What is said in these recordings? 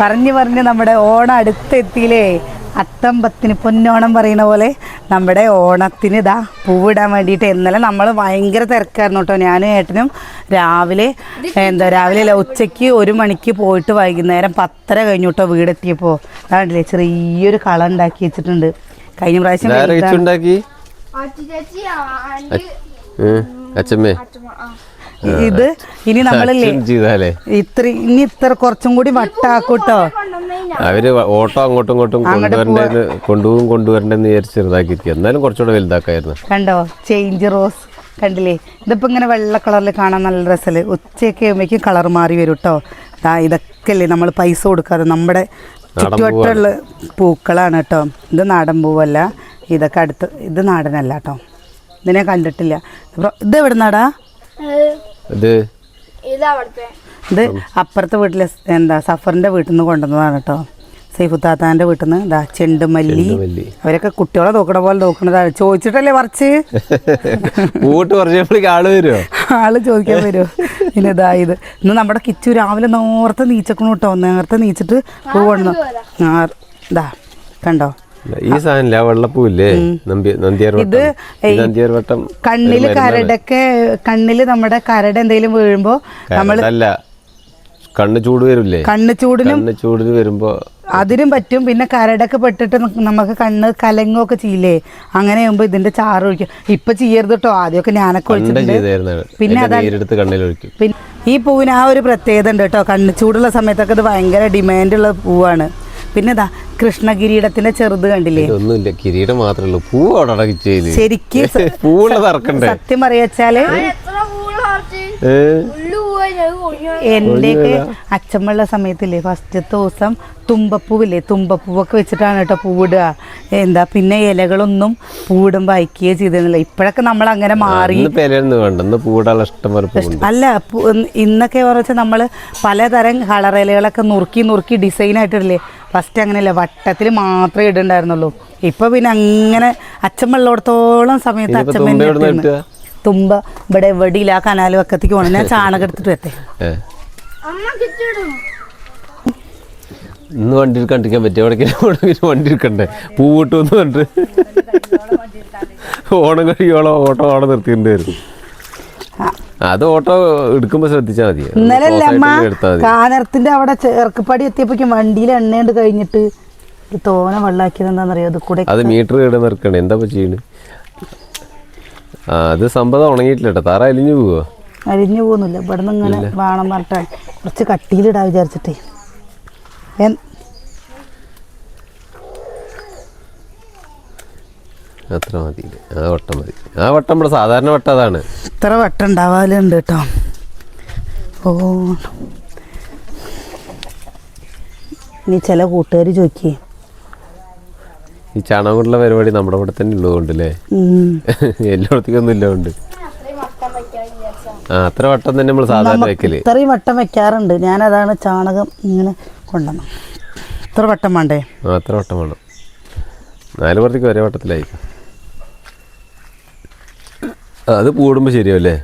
പറഞ്ഞു പറഞ്ഞ് നമ്മുടെ ഓണം അടുത്തെത്തിയില്ലേ അത്തമ്പത്തിന് പൊന്നോണം പറയുന്ന പോലെ നമ്മുടെ ഓണത്തിന് ഇതാ പൂവിടാൻ വേണ്ടിയിട്ട് ഇന്നലെ നമ്മൾ ഭയങ്കര തിരക്കായിരുന്നു കേട്ടോ. ഞാനും ഏട്ടനും രാവിലെ എന്താ രാവിലെ അല്ല ഉച്ചയ്ക്ക് ഒരു മണിക്ക് പോയിട്ട് വൈകുന്നേരം പത്തര കഴിഞ്ഞു കേട്ടോ വീടെത്തിയപ്പോൾ അതാണ്ടില്ലേ ചെറിയൊരു കള ഉണ്ടാക്കി വെച്ചിട്ടുണ്ട്. കഴിഞ്ഞ പ്രാവശ്യം അച്ഛമ്മേ. ഇത് ഇനി നമ്മളല്ലേ ഇത്ര ഇനി ഇത്ര കുറച്ചും കൂടി വട്ടാക്കൂട്ടോ. അവർ ഓട്ടോ അങ്ങോട്ടും ഇങ്ങോട്ടും കൊണ്ടുവരണ്ടെന്ന് കൊണ്ടുപോകും കൊണ്ടുവരണ്ടെന്ന് വിചാരിച്ച് ചെറുതാക്കിയിരിക്കും എന്നാലും കുറച്ചുകൂടെ വലുതാക്കായിരുന്നു. കണ്ടോ? ചേഞ്ച് റോസ് കണ്ടില്ലേ? ഇതിപ്പോൾ ഇങ്ങനെ വെള്ള കളറിൽ കാണാൻ നല്ല രസമല്ലേ ഉച്ചയൊക്കെ ആകുമ്പോഴേക്കും കളർ മാറി വരും കേട്ടോ ദാ ഇതൊക്കെ അല്ലേ നമ്മൾ പൈസ കൊടുക്കാതെ നമ്മുടെ ചുറ്റുവട്ടമുള്ള പൂക്കളാണ് കേട്ടോ ഇത് നാടൻ പൂവല്ല. ഇതൊക്കെ അടുത്ത് ഇത് നാടനല്ല കേട്ടോ ഇതിനെ കണ്ടിട്ടില്ല. ഇത് എവിടെ നാടാ ഇത്? അപ്പുറത്തെ വീട്ടിലെ എന്താ സഫറിന്റെ വീട്ടിൽ നിന്ന് കൊണ്ടുവന്നതാണ് കേട്ടോ സൈഫുത്താത്താന്റെ വീട്ടിൽ നിന്ന് ഇതാ ചെണ്ടുമല്ലി. അവരൊക്കെ കുട്ടികളെ നോക്കണ പോലെ നോക്കണതാണ് ചോദിച്ചിട്ടല്ലേ പറിച്ച് പൂട്ട് ആൾ വരുമോ ആൾ ചോദിക്കാൻ വരുമോ പിന്നെ ഇതാ ഇത്. ഇന്ന് നമ്മുടെ കിച്ചു രാവിലെ നേരത്തെ നീച്ചക്കണു കേട്ടോ നേരത്തെ നീച്ചിട്ട് പൂ കൊണ്ടു ഇതാ. കണ്ടോ? ഈ സാധനമില്ല വെള്ളപ്പൂല്ലേ ഇത് ഈ നന്ദിയാർ വട്ടം കണ്ണിൽ കരടൊക്കെ കണ്ണിൽ നമ്മുടെ കരട് എന്തെങ്കിലും വീഴുമ്പോ നമ്മളല്ല കണ്ണ് ചൂട് വരില്ലേ കണ്ണ് ചൂടിനും ചൂട് ചൂടിന് വരുമ്പോ അതിനും പറ്റും. പിന്നെ കരടൊക്കെ പെട്ടിട്ട് നമുക്ക് കണ്ണ് കലങ്ങൊക്കെ ചെയ്യില്ലേ? അങ്ങനെ ആകുമ്പോ ഇതിന്റെ ചാറ് ഒഴിക്കും. ഇപ്പൊ ചെയ്യരുത് കേട്ടോ ആദ്യമൊക്കെ ഞാനൊക്കെ ഒഴിച്ചിട്ടുണ്ട്. പിന്നെ പിന്നെ അതാ- നേരിടുത്ത് കണ്ണിലൊഴിക്കും പിന്നെ ഈ പൂവിന് ആ ഒരു പ്രത്യേകത ഉണ്ട് കേട്ടോ കണ്ണ് ചൂടുള്ള സമയത്തൊക്കെ ഇത് ഭയങ്കര ഡിമാൻഡുള്ള പൂവാണ്. പിന്നെ ഇതാ കൃഷ്ണകിരീടത്തിന്റെ ചെറുത് കണ്ടില്ലേ? ഒന്നുമില്ല കിരീടം മാത്രമേ ഉള്ളൂ. പൂ അവിടെ ശരിക്കും സത്യം പറയാച്ചാൽ എന്റെയൊക്കെ അച്ഛമ്മയുള്ള സമയത്തില്ലേ ഫസ്റ്റ് ദിവസം തുമ്പപ്പൂവില്ലേ തുമ്പപ്പൂവൊക്കെ വെച്ചിട്ടാണ് കേട്ടോ പൂവിടുക. എന്താ പിന്നെ ഇലകളൊന്നും പൂവിടും വായിക്കുകയോ ചെയ്തിരുന്നില്ല. ഇപ്പോഴൊക്കെ നമ്മൾ അങ്ങനെ മാറി. അല്ല ഇന്നൊക്കെ പറഞ്ഞാൽ നമ്മൾ പലതരം കളർ ഇലകളൊക്കെ നുറുക്കി നുറുക്കി ഡിസൈൻ ആയിട്ടില്ലേ ഫസ്റ്റ് അങ്ങനെയല്ല വട്ടത്തിൽ മാത്രമേ ഇടുണ്ടായിരുന്നുള്ളൂ. ഇപ്പൊ പിന്നെ അങ്ങനെ അച്ഛമ്മള്ളോടത്തോളം സമയത്ത് അച്ഛമ്മ തുമ്പ ഇവിടെ എവിടെയില്ല ആ കനാൽ വക്കത്തേക്ക് പോകണം ഞാൻ ചാണകം എടുത്തിട്ട് വരട്ടെ. ഇന്ന് വണ്ടി കണ്ടിരിക്കാൻ പറ്റിയ അവിടെ വണ്ടി എടുക്കണ്ടേ? പൂ വിട്ടു എന്ന് പറഞ്ഞിട്ട്. ഓണം കഴിയോളം ഓട്ടോ ഓണം നിർത്തിയിട്ടുണ്ടായിരുന്നു അത് ഓട്ടോ എടുക്കുമ്പോ ശ്രദ്ധിച്ചാൽ മതി. ഇന്നലെ അമ്മ? കാനർത്തിന്റെ അവിടെ ചേർക്കപ്പാടി എത്തിയപ്പോഴേക്കും വണ്ടിയിൽ എണ്ണയുണ്ട് കഴിഞ്ഞിട്ട് തോന വെള്ളാക്കിയത് എന്താണെന്നറിയോ? അത് കൂടെ അത് മീറ്റർ കേട് നിറക്കണേ എന്താ ചെയ്യണ്? ആ അത് സംഭവം ഉണങ്ങിയിട്ടില്ല കേട്ടോ താറ അലിഞ്ഞു പോവോ? അലിഞ്ഞു പോകുന്നില്ല. ഇവിടെ നിന്ന് ഇങ്ങനെ വേണം പറഞ്ഞിട്ട് കുറച്ച് കട്ടിയിലിടാ വിചാരിച്ചിട്ടേ. അത്ര മതി. ആ വട്ടം മതി. ആ വട്ടം നമ്മുടെ സാധാരണ വട്ടം അതാണ്. ഇത്ര വട്ടം ഉണ്ടാവാലുണ്ട് കേട്ടോ ഓ. ഇനി ചില കൂട്ടുകാർ ചോദിക്കേ. ഈ ചാണകം കൊണ്ടുള്ള പരിപാടി നമ്മുടെ ഇവിടെ തന്നെ ഉള്ളതുകൊണ്ട് അല്ലേ എല്ലായിടത്തേക്കൊന്നും ഇല്ലാണ്ട്. ആ അത്ര വട്ടം തന്നെ നമ്മൾ സാധാരണ വെക്കൽ. ഇത്രയും വട്ടം വെക്കാറുണ്ട്. ഞാനതാണ് ചാണകം ഇങ്ങനെ കൊണ്ടുവന്നു ഇത്ര വട്ടം വേണ്ടേ? ആ അത്ര വട്ടം വേണം. നാല് പുറത്തേക്ക് ഒരേ വട്ടത്തിലായി ആ, അത് കൂടുമ്പോൾ ശരിയല്ലേ.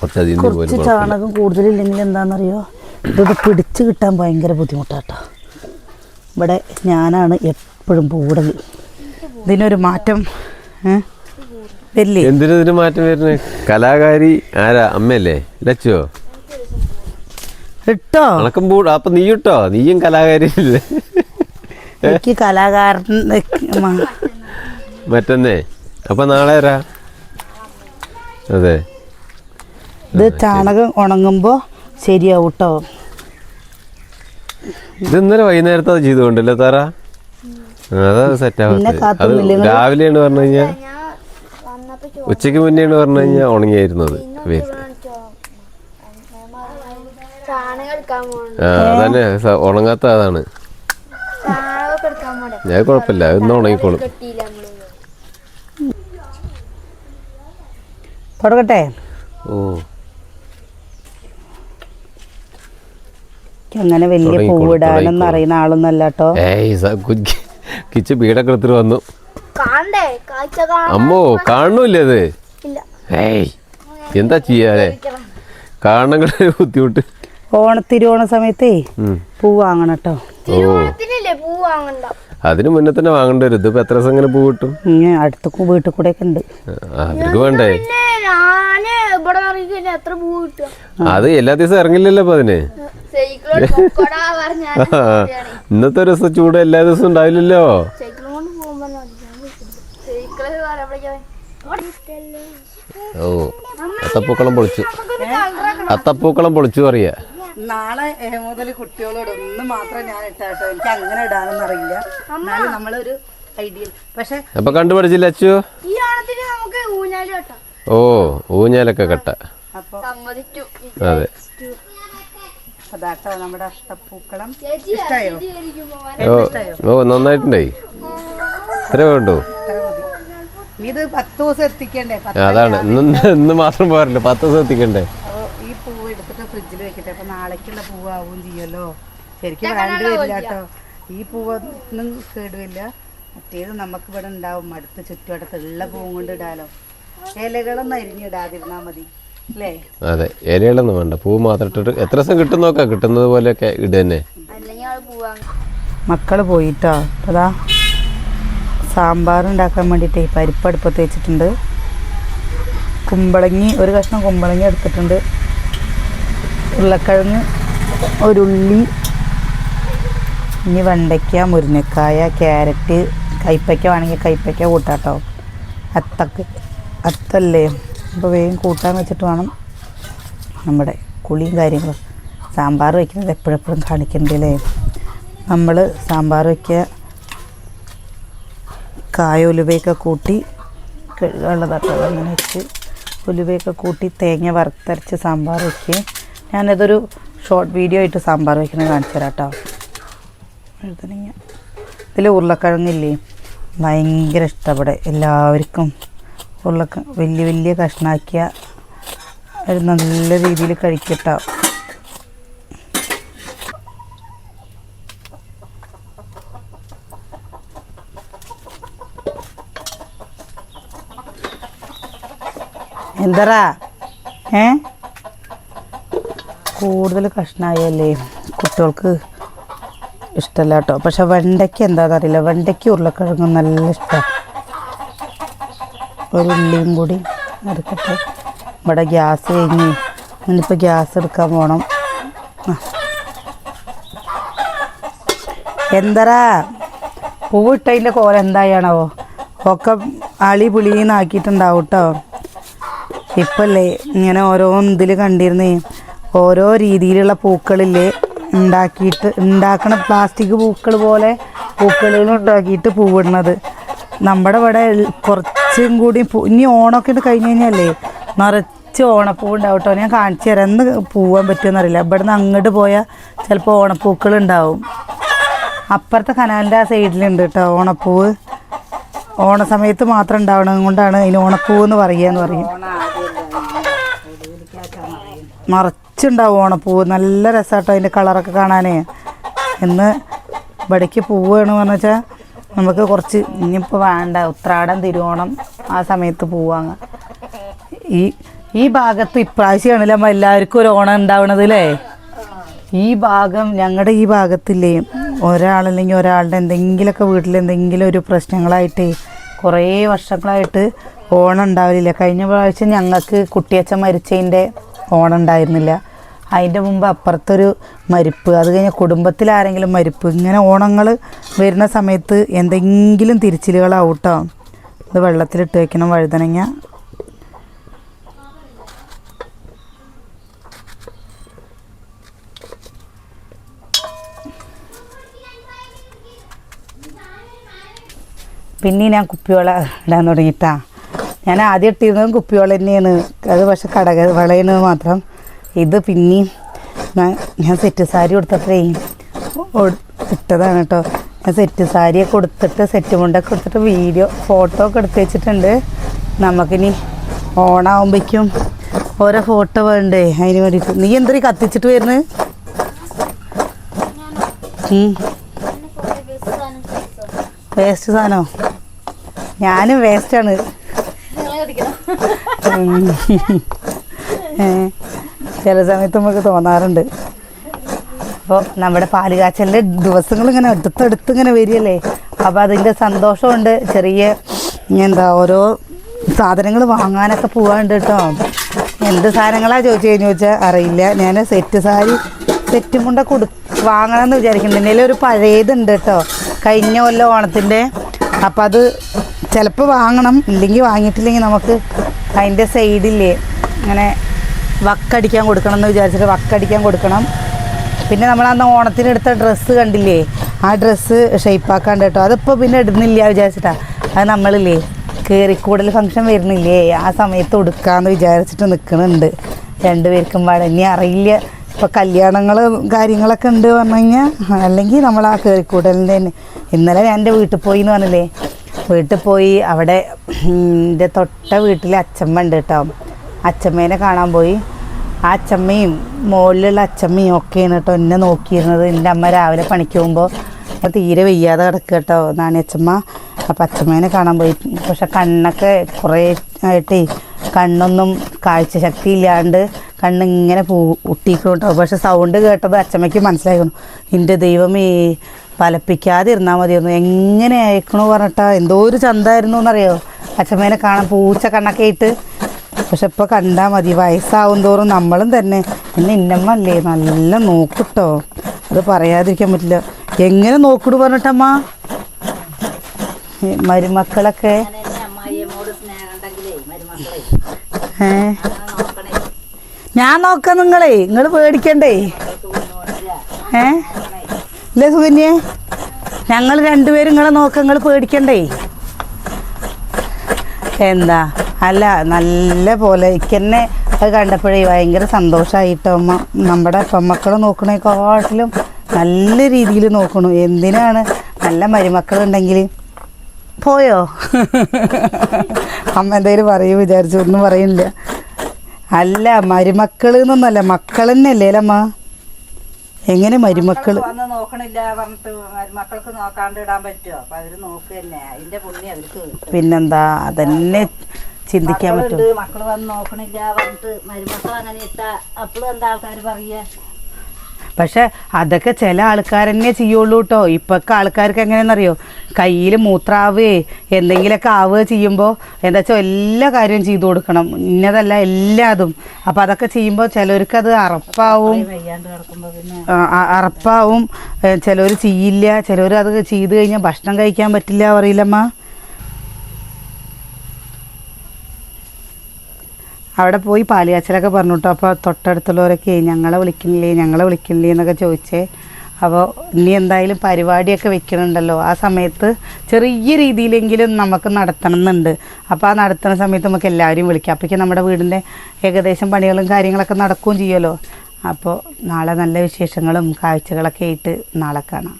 കുറച്ച് ചാണകം കൂടുതലില്ലെങ്കിൽ എന്താണെന്നറിയോ? ഇത് പിടിച്ച് കിട്ടാൻ ഭയങ്കര ബുദ്ധിമുട്ടാട്ടോ. ഇവിടെ ഞാനാണ് എപ്പോഴും പൂടൽ. ഇതിനൊരു മാറ്റം എന്തിനു മാറ്റം വരുന്നത് കലാകാരി ആരാ? അമ്മയല്ലേ? ലച്ചോ ഇട്ടോ? അണക്കം പൂട. അപ്പൊ നീ ഇട്ടോ നീയും കലാകാരി എനിക്ക് കലാകാരൻ മറ്റന്നേ? അപ്പൊ നാളെ വരാ. അതെ. ഇത് ചാണകം ഉണങ്ങുമ്പോൾ ശരിയാവും കേട്ടോ ഇത് ഇന്നലെ വൈകുന്നേരത്തെ അത് ചെയ്തുകൊണ്ടല്ലേ താറ? അതാ സെറ്റ് അത്? രാവിലെയാണ് പറഞ്ഞു കഴിഞ്ഞാൽ ഉച്ചയ്ക്ക് മുന്നേ ഉച്ചയ്ക്ക് മുന്നെയാണ് പറഞ്ഞു കഴിഞ്ഞാൽ ഉണങ്ങിയായിരുന്നത് വെയിലത്ത് ആ അതന്നെ. ഉണങ്ങാത്ത അതാണ്. ഞാൻ കുഴപ്പമില്ല. ഇന്ന് ഉണങ്ങിക്കോളും കെട്ടിയില്ല നമ്മൾ തുടങ്ങട്ടെ? ഓ. അങ്ങനെ വലിയ പൂവിടാനെന്ന്. അറിയുന്ന ആളൊന്നും അല്ല കേട്ടോ കിച്ച് വീടൊക്കെ എടുത്തിട്ട് വന്നു. അമ്മോ കാണുന്നില്ലേ അത്? ഇല്ല. ഏയ് എന്താ ചെയ്യാലേ കാണങ്ങളുടെ ബുദ്ധിമുട്ട്. ഓണത്തിരുവോണ സമയത്തേ. പൂ വാങ്ങണം കേട്ടോ. അതിന് മുന്നേ തന്നെ വാങ്ങേണ്ടി വരും ഇതിപ്പോ എത്ര ദിവസം ഇങ്ങനെ പൂ കിട്ടും? ഇങ്ങനെ അടുത്ത വീട്ടിൽ കൂടെ ഒക്കെ ഉണ്ട്. അവർക്ക് വേണ്ടേ? അത് എല്ലാ ദിവസവും ഇറങ്ങില്ലല്ലോ അപ്പൊ അതിന്. ഇന്നത്തെ ഒരു ദിവസം ചൂട് എല്ലാ ദിവസവും ഉണ്ടാവില്ലല്ലോ. ഓ അത്തപ്പൂക്കളം പൊളിച്ചു. അത്തപ്പൂക്കളം പൊളിച്ചു പറയാ. നാളെ മുതൽ കുട്ടികളോട് ഒന്ന് മാത്രം ഞാൻ ഇട്ടാട്ടോ. എനിക്ക് അങ്ങനെ ഇടാനൊന്നും അറിയില്ല. എന്നാലും നമ്മളൊരു ഐഡിയ പക്ഷെ അപ്പൊ കണ്ടുപഠിച്ചില്ല അച്ചു? ഈ ഓണത്തിന് നമുക്ക് ഊഞ്ഞാൽ കേട്ടോ. ഓ ഊഞ്ഞാലൊക്കെ കെട്ട. അപ്പോൾ സമ്മതിച്ചു. അതെ. അതാട്ടോ നമ്മുടെ അഷ്ടപ്പൂക്കളം. ഇഷ്ടായോ? ഓ ഓ നന്നായിട്ടുണ്ടേ. ഇത്രേ വേണ്ടു ഇത്ര മതി. ഇത് പത്ത് ദിവസം എത്തിക്കണ്ടേ? അതാണ്. ഇന്ന് ഇന്ന് മാത്രം പോരല്ലോ പത്ത് ദിവസം എത്തിക്കണ്ടേ അപ്പോൾ ഈ പൂവ് എടുത്തിട്ട് ഫ്രിഡ്ജിൽ വെക്കട്ടെ. അപ്പൊ നാളേക്കുള്ള പൂവാവും ചെയ്യല്ലോ. ശരിക്കും വേണ്ടി വരില്ല കേട്ടോ ഈ പൂവൊന്നും കേടുമില്ല മറ്റേത് നമുക്ക് ഇവിടെ ഉണ്ടാവും. അടുത്ത ചുറ്റുവട്ടത്തുള്ള പൂവും കൊണ്ട് ഇടാലോ. ഇലകളൊന്നും അരിഞ്ഞിടാതിരുന്നാ മതി. അല്ലേ? അതെ. ഇലകളൊന്നും വേണ്ട. പൂ മാത്രം ഇട്ടിട്ട് എത്ര ദിവസം കിട്ടും നോക്കാം? കിട്ടുന്നത് പോലെയൊക്കെ ഇടന്നെ മക്കൾ പോയിട്ടോ? അതാ സാമ്പാർ ഉണ്ടാക്കാൻ വേണ്ടിയിട്ട് പരിപ്പ് അടുപ്പത്ത് വെച്ചിട്ടുണ്ട്. കുമ്പളങ്ങി ഒരു കഷ്ണം കുമ്പളങ്ങി എടുത്തിട്ടുണ്ട്. ഉരുളക്കിഴങ്ങ് ഒരുള്ളി ഇനി വെണ്ടയ്ക്ക മുരിങ്ങക്കായ ക്യാരറ്റ് കൈപ്പയ്ക്ക വേണമെങ്കിൽ കൈപ്പയ്ക്ക കൂട്ടാട്ടോ. അത്തക്ക് അത്തല്ലേ? അപ്പോൾ വേഗം കൂട്ടാൻ വെച്ചിട്ട് വേണം നമ്മുടെ കുളിയും കാര്യങ്ങളും. സാമ്പാർ വയ്ക്കുന്നത് എപ്പോഴെപ്പോഴും കാണിക്കണ്ടല്ലേ? നമ്മൾ സാമ്പാർ വയ്ക്കുക കായ ഉലുവയൊക്കെ കൂട്ടി കഴുകാനുള്ളതാട്ടോ അങ്ങനെ വെച്ച് ഉലുവയൊക്കെ കൂട്ടി തേങ്ങ വറുത്തരച്ച് സാമ്പാർ വയ്ക്കുക. ഞാനതൊരു ഷോർട്ട് വീഡിയോ ആയിട്ട് സാമ്പാർ വയ്ക്കുന്നത് കാണിച്ചു തരാം കേട്ടോ ഇതിൽ ഉരുളക്കിഴങ്ങില്ലേ? ഭയങ്കര ഇഷ്ടപ്പെടെ. എല്ലാവർക്കും ഉരുളക്ക വലിയ വലിയ കഷ്ണാക്കിയ ഒരു നല്ല രീതിയിൽ കഴിക്കട്ടോ. എന്തറാ ഏ? കൂടുതൽ കഷ്ണമായല്ലേ കുട്ടികൾക്ക് ഇഷ്ടമല്ല കേട്ടോ. പക്ഷെ വെണ്ടയ്ക്ക് എന്താണെന്നറിയില്ല വെണ്ടയ്ക്ക് ഉരുളക്കിഴങ്ങ് നല്ല ഇഷ്ടമാണ് ഒരു ഉള്ളിയും കൂടി എടുക്കട്ടെ ഇവിടെ ഗ്യാസ് കഴിഞ്ഞ് ഇനിയിപ്പോൾ ഗ്യാസ് എടുക്കാൻ പോകണം. എന്തരാ പൂവിട്ടതിന്റെ കോല എന്തായാണോ ഒക്കെ അളി പുളിന്നാക്കിയിട്ടുണ്ടാവും കേട്ടോ. ഇപ്പല്ലേ ഇങ്ങനെ ഓരോ ഇതിൽ കണ്ടിരുന്നേ. ഓരോ രീതിയിലുള്ള പൂക്കളില്ലേ ഉണ്ടാക്കിയിട്ട് ഉണ്ടാക്കണ പ്ലാസ്റ്റിക് പൂക്കൾ പോലെ പൂക്കളുകൾ ഉണ്ടാക്കിയിട്ട് പൂവിടുന്നത്. നമ്മുടെ ഇവിടെ കുറച്ചും കൂടി ഇനി ഓണമൊക്കെ കഴിഞ്ഞ് കഴിഞ്ഞാലേ നിറച്ച് ഓണപ്പൂ ഉണ്ടാവും കേട്ടോ ഞാൻ കാണിച്ചു തരാം. എന്ന് പോവാൻ പറ്റുമെന്നറിയില്ല. ഇവിടെ നിന്ന് അങ്ങോട്ട് പോയാൽ ചിലപ്പോൾ ഓണപ്പൂക്കൾ ഉണ്ടാവും. അപ്പുറത്തെ കനാലിന്റെ ആ സൈഡിലുണ്ട് കേട്ടോ ഓണപ്പൂവ്. ഓണ സമയത്ത് മാത്രം ഉണ്ടാവണത് കൊണ്ടാണ് അതിന് ഓണപ്പൂവ് എന്ന് പറയുക എന്ന് പറയും നിറച്ചുണ്ടാവും ഓണപ്പൂവ് നല്ല രസമാട്ടോ അതിന്റെ കളറൊക്കെ കാണാനേ. ഇന്ന് ഇവിടേക്ക് പൂവ് വേണമെന്ന് പറഞ്ഞു വെച്ചാൽ നമുക്ക് കുറച്ച് ഇനിയിപ്പോൾ വേണ്ട ഉത്രാടം തിരുവോണം ആ സമയത്ത് പൂവാങ്ങ. ഈ ഈ ഭാഗത്ത് ഇപ്രാവശ്യമാണല്ലോ നമ്മൾ എല്ലാവർക്കും ഒരു ഓണം ഉണ്ടാവണത് അല്ലേ ഈ ഭാഗം ഞങ്ങളുടെ ഈ ഭാഗത്തില്ലേ ഒരാളല്ലെങ്കിൽ ഒരാളുടെ എന്തെങ്കിലുമൊക്കെ വീട്ടിൽ എന്തെങ്കിലും ഒരു പ്രശ്നങ്ങളായിട്ട് കുറേ വർഷങ്ങളായിട്ട് ഓണം ഉണ്ടാവില്ല കഴിഞ്ഞ പ്രാവശ്യം ഞങ്ങൾക്ക് കുട്ടിയച്ഛൻ മരിച്ചതിന്റെ ഓണം ഉണ്ടായിരുന്നില്ല. അതിന്റെ മുമ്പ് അപ്പുറത്തൊരു മരിപ്പ്. അത് കഴിഞ്ഞാൽ കുടുംബത്തിൽ ആരെങ്കിലും മരിപ്പ്. ഇങ്ങനെ ഓണങ്ങൾ വരുന്ന സമയത്ത് എന്തെങ്കിലും തിരിച്ചിലുകളാവും കേട്ടോ ഇത് വെള്ളത്തിലിട്ട് വയ്ക്കണം വഴുതനങ്ങ. പിന്നെ ഞാൻ കുപ്പിവള ഇടാൻ തുടങ്ങിയിട്ടാ. ഞാൻ ആദ്യം ഇട്ടിരുന്നതും കുപ്പിവള തന്നെയാണ്. അത് പക്ഷെ കടക വളയുന്നത് മാത്രം. ഇത് പിന്നെയും ഞാൻ സെറ്റ് സാരി കൊടുത്തപ്പോഴേ ഇട്ടതാണ് കേട്ടോ. ഞാൻ സെറ്റ് സാരിയൊക്കെ കൊടുത്തിട്ട് സെറ്റ് മുണ്ടൊക്കെ കൊടുത്തിട്ട് വീഡിയോ ഫോട്ടോ ഒക്കെ എടുത്ത് വെച്ചിട്ടുണ്ട്. നമുക്കിനി ഓണാവുമ്പോഴേക്കും ഓരോ ഫോട്ടോ വേണ്ടേ? അതിന് വേണ്ടിയിട്ട്. നീ എന്തൊരു കത്തിച്ചിട്ട് വരുന്നത് വേസ്റ്റ് സാധനോ? ഞാനും വേസ്റ്റാണ് ചില സമയത്ത് നമുക്ക് തോന്നാറുണ്ട്. അപ്പോൾ നമ്മുടെ പാൽ കാച്ചലിന്റെ ദിവസങ്ങൾ ഇങ്ങനെ അടുത്തടുത്ത് ഇങ്ങനെ വരികയല്ലേ? അപ്പോൾ അതിന്റെ സന്തോഷമുണ്ട്. ചെറിയ എന്താ ഓരോ സാധനങ്ങൾ വാങ്ങാനൊക്കെ പോകാനുണ്ട് കേട്ടോ. എന്ത് സാധനങ്ങളാണ് ചോദിച്ചു കഴിഞ്ഞു വെച്ചാൽ അറിയില്ല. ഞാൻ സെറ്റ് സാരി സെറ്റും കൊണ്ട് കൊടു വാങ്ങണം എന്ന് വിചാരിക്കുന്നുണ്ട് ഒരു പഴയതുണ്ട് കേട്ടോ. കഴിഞ്ഞ കൊല്ലം ഓണത്തിന്റെ അപ്പം അത് ചിലപ്പോൾ വാങ്ങണം. ഇല്ലെങ്കിൽ വാങ്ങിയിട്ടില്ലെങ്കിൽ നമുക്ക് അതിന്റെ സൈഡില്ലേ ഇങ്ങനെ വക്കടിക്കാൻ കൊടുക്കണം എന്ന് വിചാരിച്ചിട്ട് വക്കടിക്കാൻ കൊടുക്കണം. പിന്നെ നമ്മൾ അന്ന് ഓണത്തിന് എടുത്ത ഡ്രസ്സ് കണ്ടില്ലേ? ആ ഡ്രസ്സ് ഷെയ്പ്പാക്കാണ്ട് കേട്ടോ. അതിപ്പോൾ പിന്നെ ഇടുന്നില്ല വിചാരിച്ചിട്ടാ. അത് നമ്മളില്ലേ കയറിക്കൂടൽ ഫംഗ്ഷൻ വരുന്നില്ലേ? ആ സമയത്ത് ഉടുക്കാമെന്ന് വിചാരിച്ചിട്ട് നിൽക്കുന്നുണ്ട് രണ്ടുപേർക്കും പാടെ. ഇനി അറിയില്ല. ഇപ്പോൾ കല്യാണങ്ങൾ കാര്യങ്ങളൊക്കെ ഉണ്ട് പറഞ്ഞു കഴിഞ്ഞാൽ അല്ലെങ്കിൽ നമ്മൾ ആ കയറിക്കൂടലിന്റെ തന്നെ. ഇന്നലെ ഞാൻ എന്റെ വീട്ടിൽ പോയി എന്ന് പറഞ്ഞില്ലേ? വീട്ടിൽ പോയി അവിടെ എന്റെ തൊട്ട വീട്ടിൽ അച്ഛമ്മ ഉണ്ട് കേട്ടോ. അച്ഛമ്മേനെ കാണാൻ പോയി. ആ അച്ചമ്മയും മുകളിലുള്ള അച്ചമ്മയും ഒക്കെയാണ് കേട്ടോ എന്നെ നോക്കിയിരുന്നത്. എന്റെ അമ്മ രാവിലെ പണിക്ക് പോകുമ്പോൾ തീരെ വയ്യാതെ കിടക്കുക കേട്ടോ എന്നാണ് അച്ചമ്മ. അപ്പം അച്ചമ്മേനെ കാണാൻ പോയി. പക്ഷെ കണ്ണൊക്കെ കുറേ ആയിട്ടേ കണ്ണൊന്നും കാഴ്ച ശക്തി ഇല്ലാണ്ട് കണ്ണ് ഇങ്ങനെ പൂ ഒട്ടിക്കണം കേട്ടോ. പക്ഷെ സൗണ്ട് കേട്ടത് അച്ചമ്മയ്ക്ക് മനസ്സിലായിരുന്നു. എന്റെ ദൈവമേ പലപ്പിക്കാതിരുന്നാൽ മതിയായിരുന്നു. എങ്ങനെ അയക്കണോ പറഞ്ഞിട്ടാ? എന്തോ ഒരു ചന്തായിരുന്നു എന്നറിയോ? അച്ചമ്മേനെ കാണാൻ പൂച്ച കണ്ണൊക്കെ ഇട്ട് പക്ഷെ ഇപ്പൊ കണ്ടാ മതി വയസ്സാവും തോറും നമ്മളും തന്നെ. എന്നെ ഇന്നമ്മ നല്ല നോക്കുട്ടോ. അത് പറയാതിരിക്കാൻ പറ്റില്ല. എങ്ങനെ നോക്കിട്ട് പറഞ്ഞിട്ടമ്മ? മരുമക്കളൊക്കെ? ഏ? ഞാൻ നോക്കാം നിങ്ങളെ. നിങ്ങൾ പേടിക്കണ്ടേ? ഏ? ഇല്ലേ സുകന്യെ? ഞങ്ങൾ രണ്ടുപേരും നിങ്ങളെ നോക്കാം നിങ്ങൾ പേടിക്കണ്ടേ? എന്താ? അല്ല നല്ല പോലെ ഇക്കന്നെ അത് കണ്ടപ്പോഴേ ഭയങ്കര സന്തോഷമായിട്ടോ അമ്മ നമ്മുടെ പെമ്മക്കളെ നോക്കണേക്കാട്ടിലും നല്ല രീതിയിൽ നോക്കണു. എന്തിനാണ്? നല്ല മരുമക്കളുണ്ടെങ്കിൽ പോയോ? അമ്മ എന്തായാലും പറയും വിചാരിച്ചു. ഒന്നും പറയുന്നില്ല അല്ല മരുമക്കൾ എന്നൊന്നല്ല മക്കൾ തന്നെയല്ലേ അമ്മ? എങ്ങനെ മരുമക്കൾ വന്ന് നോക്കണില്ല പറഞ്ഞിട്ട് മക്കൾക്ക് നോക്കാണ്ട് ഇടാൻ പറ്റുമോ അപ്പൊ അവർ നോക്കുക തന്നെ അതിന്റെ പുണ്യം അവർക്ക് പിന്നെന്താ? അതന്നെ ചിന്തിക്കാൻ പറ്റും മക്കൾ വന്ന് നോക്കണില്ല പറഞ്ഞിട്ട് മരുമക്കൾ അങ്ങനെ ഇട്ട. അപ്പോഴും എന്താ ആൾക്കാർ പക്ഷെ അതൊക്കെ ചില ആൾക്കാർ തന്നെ ചെയ്യുള്ളൂ കേട്ടോ ഇപ്പൊക്കെ ആൾക്കാർക്ക് എങ്ങനെയാണെന്നറിയോ? കയ്യിൽ മൂത്രാവേ എന്തെങ്കിലുമൊക്കെ ആവുക ചെയ്യുമ്പോൾ എന്താ വെച്ചാൽ എല്ലാ കാര്യവും ചെയ്തു കൊടുക്കണം. ഇന്നതല്ല എല്ലാതും. അപ്പം അതൊക്കെ ചെയ്യുമ്പോൾ ചിലർക്ക് അത് അറപ്പാവും. അറപ്പാവും ചിലർ ചെയ്യില്ല. ചിലർ അത് ചെയ്തു കഴിഞ്ഞാൽ ഭക്ഷണം കഴിക്കാൻ പറ്റില്ല പറയില്ലമ്മ. അവിടെ പോയി പാലിയാച്ചലൊക്കെ പറഞ്ഞു കേട്ടോ അപ്പോൾ തൊട്ടടുത്തുള്ളവരൊക്കെ ഞങ്ങളെ വിളിക്കണില്ലേ ഞങ്ങളെ വിളിക്കണില്ലേ എന്നൊക്കെ ചോദിച്ചേ. അപ്പോൾ ഇനി എന്തായാലും പരിപാടിയൊക്കെ വെക്കണുണ്ടല്ലോ. ആ സമയത്ത് ചെറിയ രീതിയിലെങ്കിലും നമുക്ക് നടത്തണം എന്നുണ്ട് അപ്പോൾ ആ നടത്തുന്ന സമയത്ത് നമുക്ക് എല്ലാവരും വിളിക്കാം. അപ്പോഴേക്കും നമ്മുടെ വീടിന്റെ ഏകദേശം പണികളും കാര്യങ്ങളൊക്കെ നടക്കുകയും ചെയ്യുമല്ലോ. അപ്പോൾ നാളെ നല്ല വിശേഷങ്ങളും കാഴ്ചകളൊക്കെ ആയിട്ട് നാളെ കാണാം.